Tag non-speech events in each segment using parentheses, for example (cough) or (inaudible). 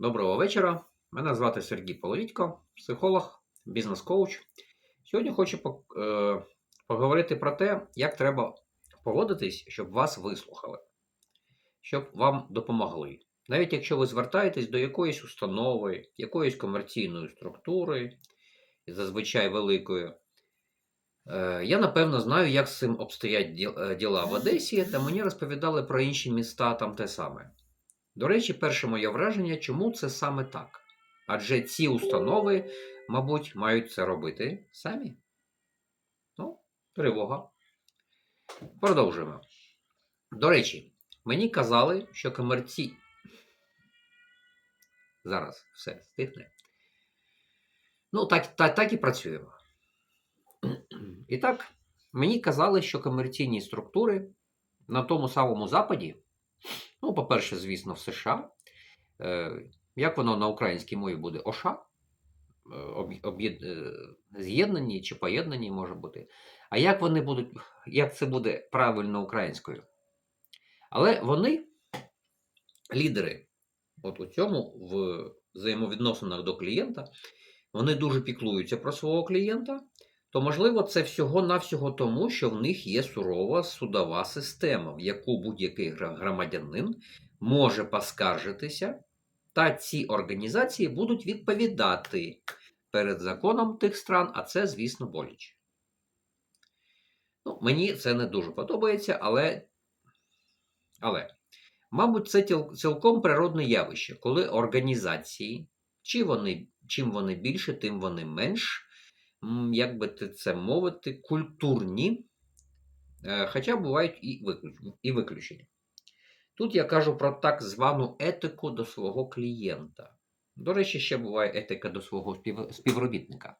Доброго вечора. Мене звати Сергій Половітько, психолог, бізнес-коуч. Сьогодні хочу е, поговорити про те, як треба поводитись, щоб вас вислухали, щоб вам допомогли. Навіть якщо ви звертаєтесь до якоїсь установи, якоїсь комерційної структури, зазвичай великої. Е, Я напевно знаю, як з цим обстоять е, діла в Одесі, та мені розповідали про інші міста там те саме. До речі, перше моє враження, чому це саме так? Адже ці установи, мабуть, мають це робити самі. Ну, тривога. Продовжуємо. До речі, мені казали, що комерці. Зараз все стихне. Ну, так, так, так і працюємо. І так, мені казали, що комерційні структури на тому самому Западі, ну, по-перше, звісно, в США, е, як воно на українській мові буде? ОША, е, е, з'єднані чи поєднані може бути. А як вони будуть, як це буде правильно українською? Але вони, лідери, от у цьому в взаємовідносинах до клієнта, вони дуже піклуються про свого клієнта, то можливо це всього-навсього тому, що в них є сурова судова система, в яку будь-який громадянин може поскаржитися, та ці організації будуть відповідати перед законом тих стран, а це, звісно, боляче. Ну, мені це не дуже подобається, але, але мабуть, це цілком природне явище, коли організації, чи вони, чим вони більше, тим вони менш, як би ти це мовити, культурні, е, хоча бувають і виключ- і виключення. Тут я кажу про так звану етику до свого клієнта. До речі, ще буває етика до свого спів- співробітника.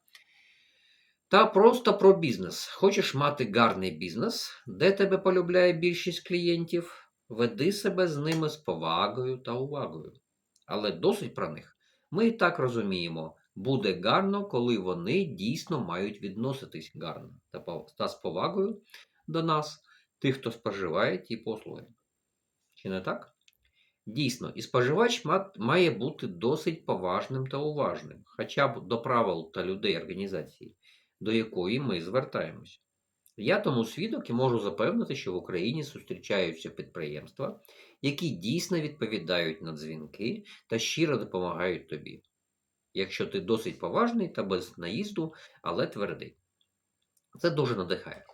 Та просто про бізнес. Хочеш мати гарний бізнес, де тебе полюбляє більшість клієнтів, веди себе з ними з повагою та увагою. Але досить про них. Ми і так розуміємо, буде гарно, коли вони дійсно мають відноситись гарно та з повагою до нас, тих, хто споживає ті послуги. Чи не так? Дійсно, і споживач має бути досить поважним та уважним, хоча б до правил та людей організації, до якої ми звертаємося. Я тому свідок і можу запевнити, що в Україні зустрічаються підприємства, які дійсно відповідають на дзвінки та щиро допомагають тобі. Якщо ти досить поважний та без наїзду, але твердий. Це дуже надихає.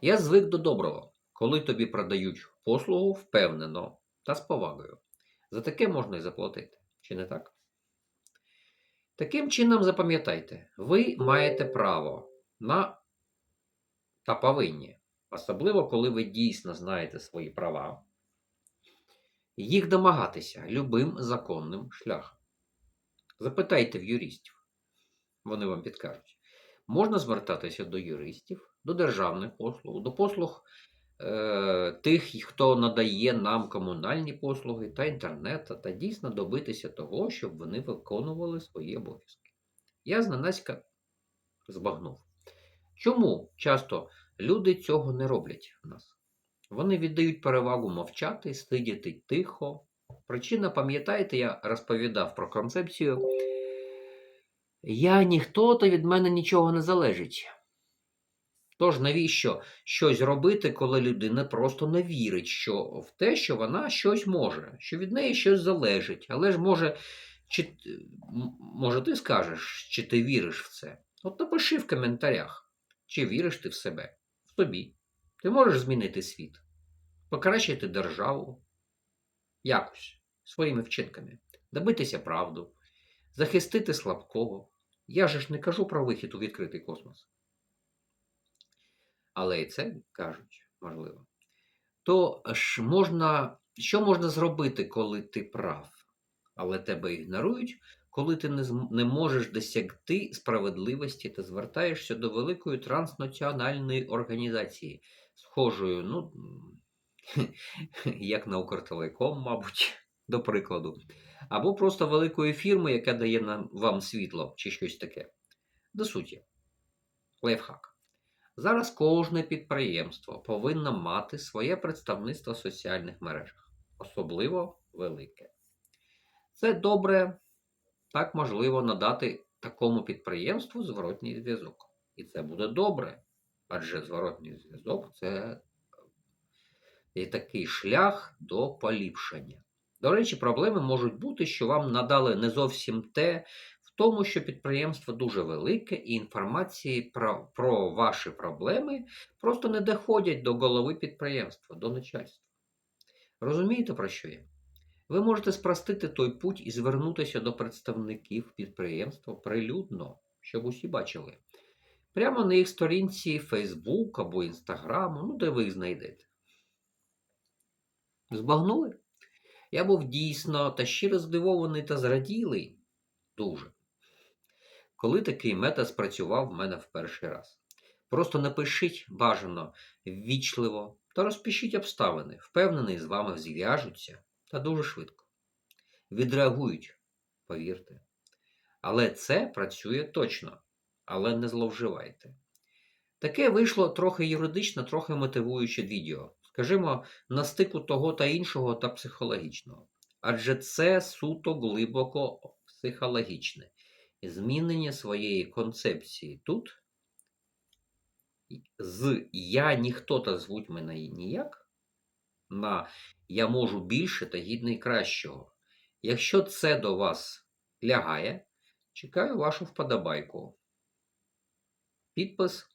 Я звик до доброго, коли тобі продають послугу впевнено та з повагою. За таке можна і заплатити, чи не так? Таким чином, запам'ятайте, ви маєте право на та повинні, особливо коли ви дійсно знаєте свої права, їх домагатися любим законним шляхом. Запитайте в юристів, вони вам підкажуть. Можна звертатися до юристів, до державних послуг, до послуг е, тих, хто надає нам комунальні послуги та інтернет, та дійсно добитися того, щоб вони виконували свої обов'язки. Я зненацька збагнув. Чому часто люди цього не роблять в нас? Вони віддають перевагу мовчати, сидіти тихо. Причина, пам'ятаєте, я розповідав про концепцію. Я ніхто, то від мене нічого не залежить. Тож навіщо щось робити, коли людина просто не вірить що в те, що вона щось може, що від неї щось залежить. Але ж може, чи, може ти скажеш, чи ти віриш в це? От напиши в коментарях, чи віриш ти в себе, в тобі. Ти можеш змінити світ, покращити державу якось своїми вчинками, добитися правду, захистити слабкого. Я же ж не кажу про вихід у відкритий космос. Але і це кажуть, можливо. То ж можна, що можна зробити, коли ти прав, але тебе ігнорують, коли ти не, не можеш досягти справедливості та звертаєшся до великої транснаціональної організації, схожою, ну, (laughs) як на Укртелеком, мабуть, до прикладу, або просто великої фірми, яка дає нам, вам світло чи щось таке. До суті, лайфхак. Зараз кожне підприємство повинно мати своє представництво в соціальних мережах, особливо велике. Це добре, так можливо надати такому підприємству зворотній зв'язок. І це буде добре. Адже зворотній зв'язок це є такий шлях до поліпшення. До речі, проблеми можуть бути, що вам надали не зовсім те, в тому, що підприємство дуже велике, і інформації про, про ваші проблеми просто не доходять до голови підприємства, до начальства. Розумієте, про що я? Ви можете спростити той путь і звернутися до представників підприємства прилюдно, щоб усі бачили. Прямо на їх сторінці Facebook або Instagram, ну де ви їх знайдете. Збагнули? Я був дійсно та щиро здивований та зраділий дуже. Коли такий метод спрацював в мене в перший раз. Просто напишіть бажано ввічливо та розпишіть обставини. Впевнений, з вами зв'яжуться та дуже швидко. Відреагують, повірте. Але це працює точно, але не зловживайте. Таке вийшло трохи юридично, трохи мотивуюче відео. Скажімо, на стику того та іншого та психологічного. Адже це суто глибоко психологічне. Змінення своєї концепції тут з я ніхто та звуть мене ніяк на я можу більше та гідний кращого. Якщо це до вас лягає, чекаю вашу вподобайку, підпис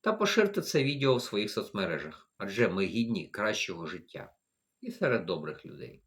та поширте це відео в своїх соцмережах, адже ми гідні кращого життя і серед добрих людей.